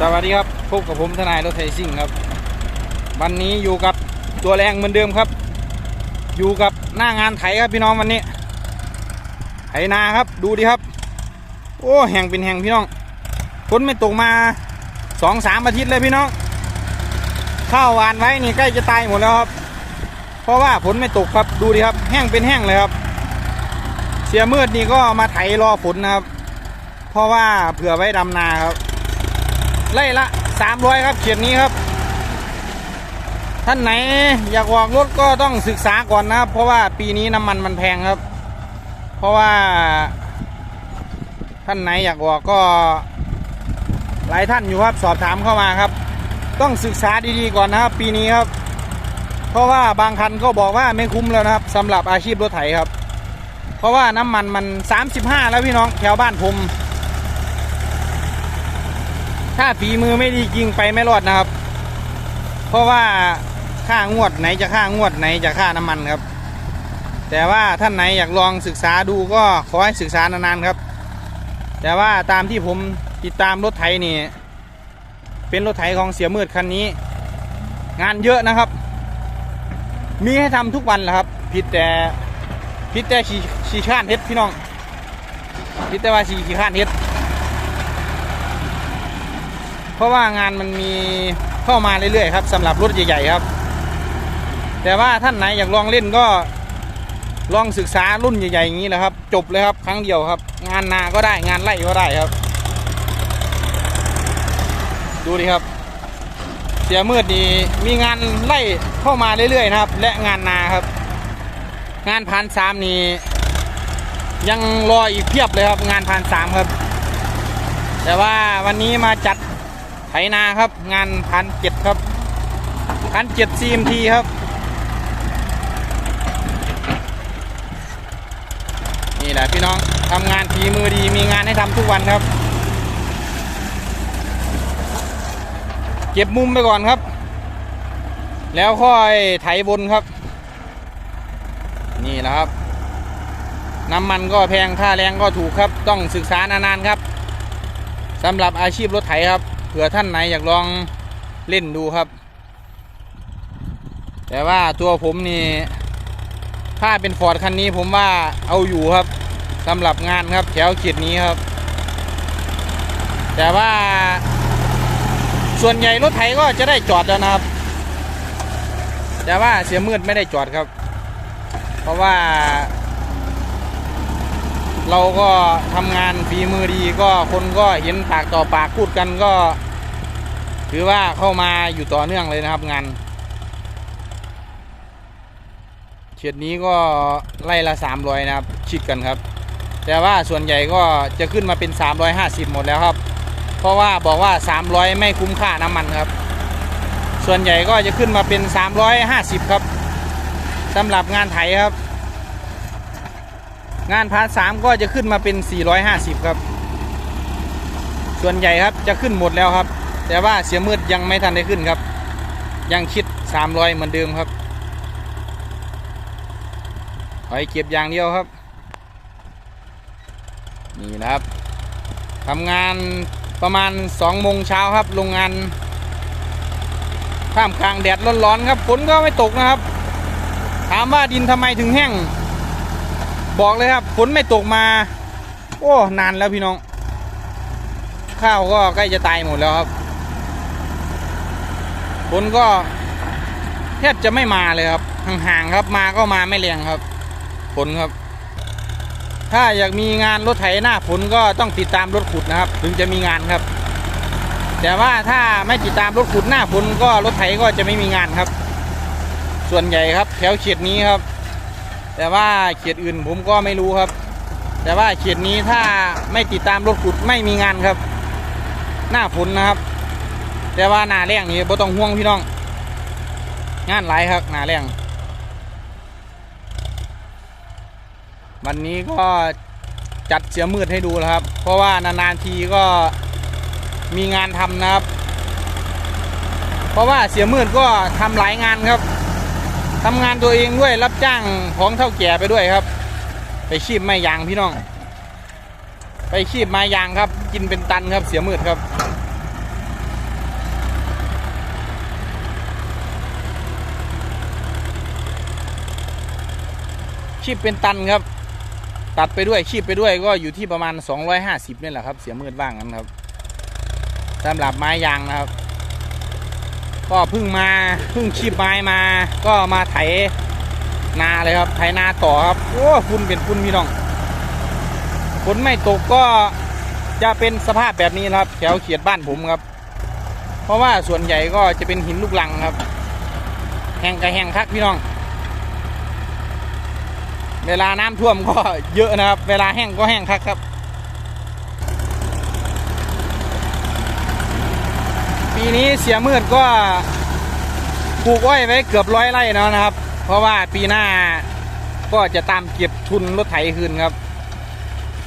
สวัสดีครับพบกับผมทนายรถไทยซิ่งครับ วันนี้อยู่กับตัวแรงเหมือนเดิมครับ อยู่กับหน้างานไถครับพี่น้องวันนี้ ไถนาครับดูดิครับ โอ้แห่งเป็นแห่งพี่น้องฝนไม่ตกมาสองสามอาทิตย์เลยพี่น้องข้าวหวานไว้นี่ใกล้จะตายหมดแล้วครับ เพราะว่าฝนไม่ตกครับดูดิครับ แห้งเป็นแห้งเลยครับ เสียมืดนี่ก็มาไถรอฝนนะครับ เพราะว่าเผื่อไว้ดำนาครับ ไล่ละสามร้อยครับเขียนนี้ครับ ท่านไหนอยากออกรถก็ต้องศึกษาก่อนนะครับ เพราะว่าปีนี้น้ำมันมันแพงครับ เพราะว่า ท่านไหนอยากออกก็ หลายท่านอยู่ครับสอบถามเข้ามาครับ ต้องศึกษาดีๆก่อนนะครับ ปีนี้ครับ เพราะว่าบางคันก็บอกว่าไม่คุ้มแล้วนะครับสำหรับอาชีพรถไถครับ เพราะว่าน้ำมันมัน 35 แล้วพี่น้องแถวบ้านผม ถ้าฝีมือไม่ดีจริงไปไม่รอดนะครับ เพราะว่าค่างวดไหนจะค่างวดไหนจะค่าน้ำมันครับ แต่ว่าท่านไหนอยากลองศึกษาดูก็ขอให้ศึกษานานๆครับ แต่ว่าตามที่ผมติดตามรถไถนี่ เป็นรถไถของเสียมืดคันนี้ งานเยอะนะครับ มีให้ทำทุกวันแหละครับ ผิดแต่ผิดแต่ขี่ขี่ข้านเฮ็ดพี่น้องผิดแต่ว่าขี่ขี่ข้านเฮ็ด เพราะว่างานมันมีเข้ามาเรื่อยๆครับสำหรับรถใหญ่ๆครับ แต่ว่าท่านไหนอยากลองเล่นก็ลองศึกษารุ่นใหญ่ๆอย่างนี้แหละครับ จบเลยครับครั้งเดียวครับ งานนาก็ได้งานไร่ก็ได้ครับ ดูดิครับ เสียมืดนี่มีงานไล่เข้ามาเรื่อยๆนะครับ และงานนาครับ งานพันสามนี่ยังรออีกเพียบเลยครับ งานพันสามครับ แต่ว่าวันนี้มาจัด ไถนาครับ งานพันเจ็ดครับพันเจ็ดซีมทีครับ นี่แหละพี่น้องทำงานฝีมือดีมีงานให้ทำทุกวันครับ เก็บมุมไปก่อนครับ แล้วค่อยไถบนครับ นี่แหละครับน้ำมันก็แพงค่าแรงก็ถูกครับ ต้องศึกษานานๆครับสำหรับอาชีพรถไถครับ ผื่อท่านไหนอยากลองเล่นดูครับ แต่ว่าตัวผมนี่ ถ้าเป็นฟอร์ดคันนี้ผมว่าเอาอยู่ครับสำหรับงานครับแถวเขตนี้ครับ แต่ว่าส่วนใหญ่รถไถก็จะได้จอดแล้วนะครับ แต่ว่าเสียมืดไม่ได้จอดครับ เพราะว่า เราก็ทำงานฝีมือดีก็คนก็เห็นปากต่อปากพูดกันก็ ถือว่าเข้ามาอยู่ต่อเนื่องเลยนะครับงานเขตนี้ก็ไล่ละสามร้อยนะครับ ชิดกันครับ แต่ว่าส่วนใหญ่ก็จะขึ้นมาเป็น 350 หมดแล้วครับ เพราะว่าบอกว่า 300 ไม่คุ้มค่าน้ำมันครับ ส่วนใหญ่ก็จะขึ้นมาเป็น 350 ครับสำหรับงานไถครับ งานพาร์ทสามก็จะขึ้นมาเป็น 450 ครับ ส่วนใหญ่ครับจะขึ้นหมดแล้วครับ แต่ว่าเสียมืดยังไม่ทันได้ขึ้นครับ ยังคิด 300 เหมือนเดิมครับไปเก็บอย่างเดียวครับ นี่นะครับทำงานประมาณ2โมงเช้าครับโรงงานท่ามกลางแดดร้อนๆครับฝนก็ไม่ตกนะครับ ถามว่าดินทำไมถึงแห้ง บอกเลยครับฝนไม่ตกมา โอ้ นานแล้วพี่น้อง ข้าวก็ใกล้จะตายหมดแล้วครับ ฝนก็แทบจะไม่มาเลยครับ ห่างๆครับมาก็มาไม่แรงครับฝนครับ ถ้าอยากมีงานรถไถหน้าฝนก็ต้องติดตามรถขุดนะครับ ถึงจะมีงานครับ แต่ว่าถ้าไม่ติดตามรถขุดหน้าฝนก็รถไถก็จะไม่มีงานครับ ส่วนใหญ่ครับแถวเขตนี้ครับ แต่ว่าเขตอื่นผมก็ไม่รู้ครับ แต่ว่าเขตนี้ถ้าไม่ติดตามรถขุดไม่มีงานครับ หน้าฝนนะครับ แต่ว่าหนาแรงนี่บ่ต้องห่วงพี่น้อง งานหลายครับหนาแรงวันนี้ก็จัดเสียมืดให้ดูแล้วครับ เพราะว่านานๆทีก็มีงานทำนะครับ เพราะว่าเสียมืดก็ทำหลายงานครับทำงานตัวเองด้วยรับจ้างของเท่าแก่ไปด้วยครับ ไปชีพไม้ยางพี่น้อง ไปชีพไม้ยางครับ กินเป็นตันครับเสียมืดครับ ชีพเป็นตันครับ ตัดไปด้วยชีพไปด้วยก็อยู่ที่ประมาณ 250นี่แหละครับ เสียมืดว่างนั้นครับสำหรับไม้ยางนะครับ ก็เพิ่งมาเพิ่งชีพไม้มา ก็มาไถนาเลยครับไถนาต่อครับโอ้ฝุ่นเป็นฝุ่นพี่น้องฝนไม่ตกก็จะเป็นสภาพแบบนี้นะครับ แถวเขียดบ้านผมครับ เพราะว่าส่วนใหญ่ก็จะเป็นหินลูกลังครับ แห้งกระแห้งคักพี่น้อง เวลาน้ำท่วมก็เยอะนะครับ เวลาแห้งก็แห้งคักครับ ปีนี้เสียมืดก็ปลูกอ้อยไว้เกือบร้อยไร่แล้วนะครับ เพราะว่าปีหน้าก็จะตามเก็บทุนรถไถคืนครับ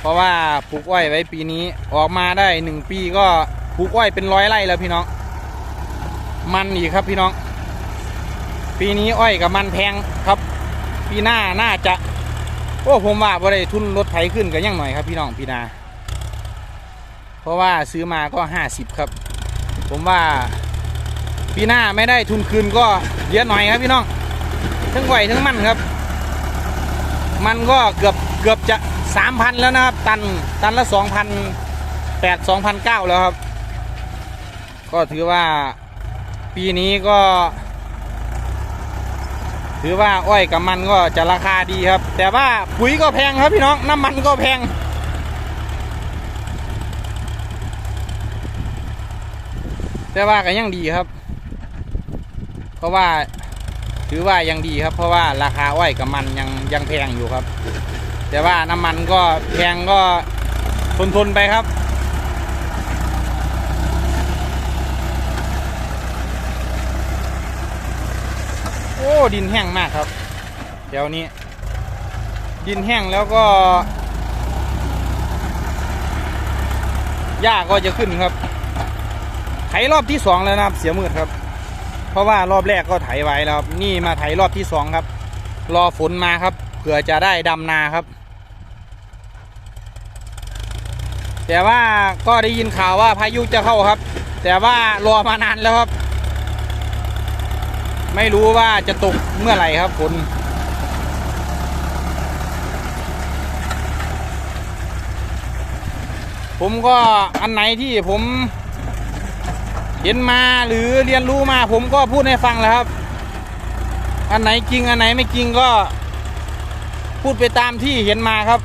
เพราะว่าปลูกอ้อยไว้ปีนี้ออกมาได้หนึ่งปีก็ปลูกอ้อยเป็นร้อยไร่แล้วพี่น้อง มันอีกครับพี่น้อง ปีนี้อ้อยกับมันแพงครับ ปีหน้าน่าจะ โอ้ผมว่าบ่ได้ทุนรถไถขึ้นกันยังหน่อยครับพี่น้องปีหนา เพราะว่าซื้อมาก็ห้าสิบครับ ผมว่าปีหน้าไม่ได้ทุนคืนก็เยอะหน่อยครับพี่น้องทั้งไหวทั้งมันครับ มันก็เกือบเกือบจะสามพันแล้วนะครับ ตันตันละสองพันแปดสองพันเก้าแล้วครับ ก็ถือว่าปีนี้ก็ ถือว่าอ้อยกับมันก็จะราคาดีครับ แต่ว่าปุ๋ยก็แพงครับพี่น้องน้ำมันก็แพง แต่ว่าก็ยังดีครับ เพราะว่าถือว่ายังดีครับ เพราะว่าราคาอ้อยกับมันยังยังแพงอยู่ครับ แต่ว่าน้ำมันก็แพงก็ทนทนๆไปครับ อ้ ดินแห้งมากครับแถวนี้ ดินแห้งแล้วก็หญ้าก็จะขึ้นครับไถรอบที่สองแล้วนะครับ เสียมืดครับ เพราะว่ารอบแรกก็ไถไว้แล้วนี่มาไถรอบที่สองครับ รอฝนมาครับเผื่อจะได้ดำนาครับ แต่ว่าก็ได้ยินข่าวว่าพายุจะเข้าครับ แต่ว่ารอมานานแล้วครับ ไม่รู้ว่าจะตกเมื่อไหร่ครับฝนผมก็อันไหนที่ผมเห็นมาหรือเรียนรู้มา ผมก็พูดให้ฟังแล้วครับ อันไหนจริงอันไหนไม่จริงก็ พูดไปตามที่เห็นมาครับ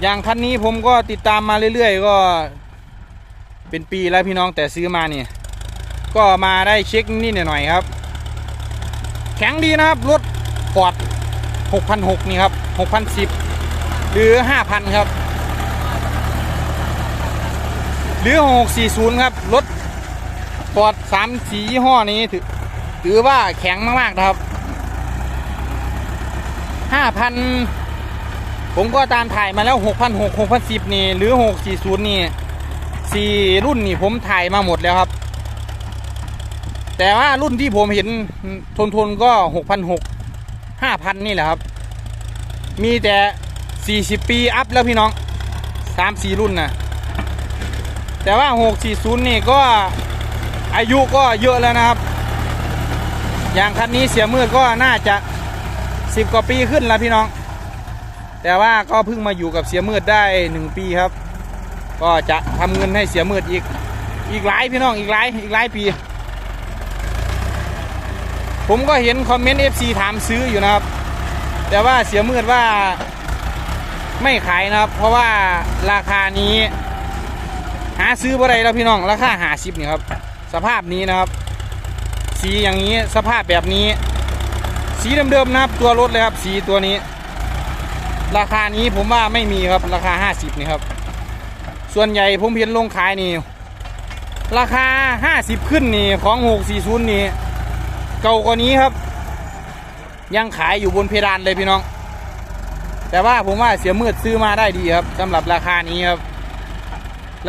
อย่างคันนี้ผมก็ติดตามมาเรื่อยๆ ก็ เป็นปีแล้วพี่น้องแต่ซื้อมาเนี่ย ก็มาได้เช็คนิดหน่อยครับ แข็งดีนะครับ รถฟอด6,600นี่ครับ6,010 หรือ 5,000 ครับ หรือ640 ครับ รถฟอด3สียี่ห้อนี้ถือถือว่าแข็งมาก ๆ นะครับ 5,000 ผมก็ตามถ่ายมาแล้ว6,600 6,010 นี่ หรือ 640 นี่สี่รุ่นนี่ผมถ่ายมาหมดแล้วครับ แต่ว่ารุ่นที่ผมเห็นทนทนๆก็หกพันหกห้าพันนี่แหละครับ มีแต่สี่สิบปีอัพแล้วพี่น้องสามสี่รุ่นนะแต่ว่าหกสี่ศูนย์นี่ก็อายุก็เยอะแล้วนะครับ อย่างคันนี้เสียมืดก็น่าจะสิบกว่าปีขึ้นแล้วพี่น้อง แต่ว่าก็เพิ่งมาอยู่กับเสียมืดได้หนึ่งปีครับ ก็จะทำเงินให้เสียมืดอีกอีกหลายพี่น้องอีกหลายอีกหลายปี ผมก็เห็นคอมเมนต์ FC ถามซื้ออยู่นะครับ แต่ว่าเสียมืดว่าไม่ขายนะครับ เพราะว่าราคานี้ หาซื้อบ่ได้แล้วพี่น้อง ราคาหาสิบนี่ครับ สภาพนี้นะครับ สีอย่างนี้สภาพแบบนี้ สีเดิมๆนะครับ ตัวรถเลยครับ สีตัวนี้ ราคานี้ผมว่าไม่มีครับ ราคา 50นี่ครับ ส่วนใหญ่ผมเห็นลงขายนี่ราคา 50 ขึ้นนี่ของ 640 นี่ เก่ากว่านี้ครับ ยังขายอยู่บนเพดานเลยพี่น้อง แต่ว่าผมว่าเสียมืดซื้อมาได้ดีครับสำหรับราคานี้ครับ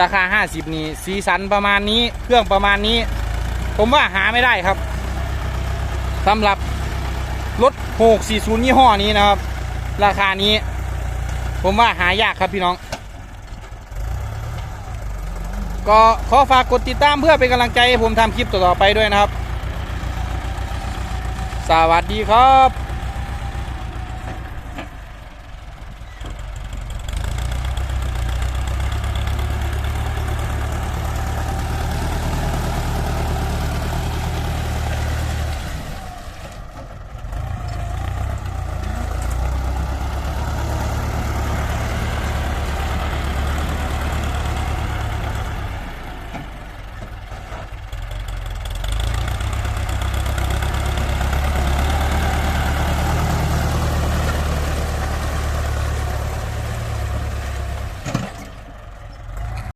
ราคา 50 นี่สีสันประมาณนี้เครื่องประมาณนี้ ผมว่าหาไม่ได้ครับสำหรับรถ 640 ยี่ห้อนี้นะครับ ราคานี้ ผมว่าหายากครับพี่น้อง ก็ขอฝากกดติดตามเพื่อเป็นกำลังใจให้ผมทำคลิปต่อๆไปด้วยนะครับ สวัสดีครับ